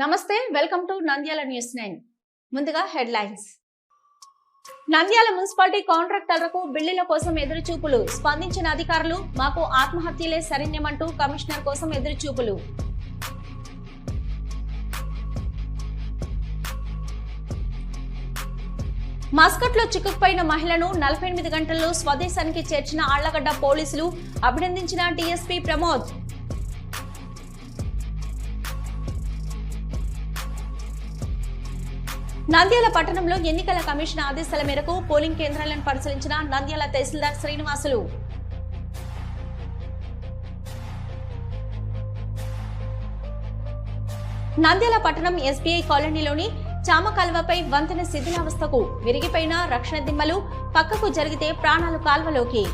నమస్తే welcome to Nandyal news nine. ముందుగా headlines. Nandyal municipality కాంట్రాక్టర్లకు బిల్లుల కోసం ఎదురుచూపులు. స్పందించిన అధికారులు మాకు ఆత్మహత్యలే శరణ్యమంటూ కమిషనర్ కోసం ఎదురుచూపులు. మస్కట్లో చిక్కుకుపోయిన మహిళను నలభై ఎనిమిది గంటల్లో స్వదేశానికి చేర్చిన ఆళ్ళగడ్డ పోలీసులు అభినందించిన టీఎస్పీ ప్రమోద్. నంద్యాల పట్టణంలో ఎన్నికల కమిషన్ ఆదేశాల మేరకు పోలింగ్ కేంద్రాలను పరిశీలించిన నంద్యాల తహసీల్దార్ శ్రీనివాసులు. నంద్యాల పట్టణం ఎస్బీఐ కాలనీలోని చామకాల్వపై వంతెన శిథిలావస్థకు విరిగిపోయిన రక్షణ దిమ్మలు పక్కకు జరిగితే ప్రాణాలు కాల్వలోకి.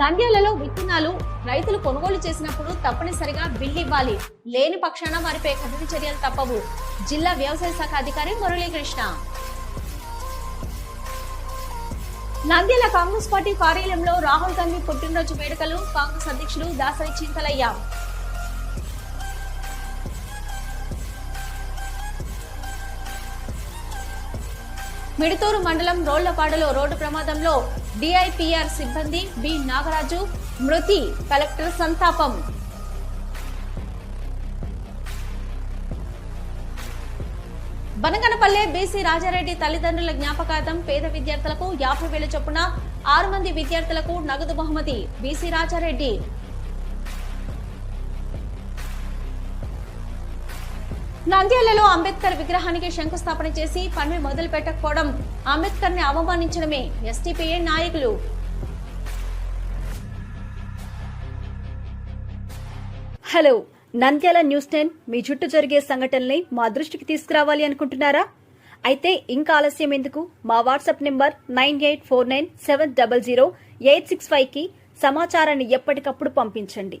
నంద్యాలలో విత్తనాలు రైతులు కొనుగోలు చేసినప్పుడు తప్పనిసరిగా బిల్లు ఇవ్వాలి. లేని పక్షాన వారిపై కఠిన చర్యలు తప్పవు. జిల్లా వ్యవసాయ శాఖ అధికారి మురళీకృష్ణ. నంద్యాల కాంగ్రెస్ పార్టీ కార్యాలయంలో రాహుల్ గాంధీ పుట్టినరోజు వేడుకలు కాంగ్రెస్ అధ్యక్షుడు దాసరి చింతలయ్య. మిడుతూరు మండలం రోళ్ళపాడలో రోడ్డు ప్రమాదంలో డిఐపిఆర్ సిబ్బంది బి నాగరాజు మృతి కలెక్టర్ సంతాపం. బనగనపల్లె బీసీ రాజారెడ్డి తల్లిదండ్రుల జ్ఞాపకార్థం పేద విద్యార్థులకు యాభై వేల చొప్పున ఆరు మంది విద్యార్థులకు నగదు బహుమతి బీసీ రాజారెడ్డి. నంద్యాలలో అంబేద్కర్ విగ్రహానికి శంకుస్థాపన చేసి పనులు మొదలు పెట్టకపోవడం అంబేద్కర్ని అవమానించడమే ఎస్టీపీఏ నాయకులు. హలో నంద్యాల న్యూస్ టెన్ మీ చుట్టూ జరిగే సంఘటనల్ని మా దృష్టికి తీసుకురావాలి అనుకుంటున్నారా? అయితే ఇంకా ఆలస్యం ఎందుకు? మా WhatsApp number nine eight four nine seven double zero eight six ఫైవ్కి సమాచారాన్ని ఎప్పటికప్పుడు పంపించండి.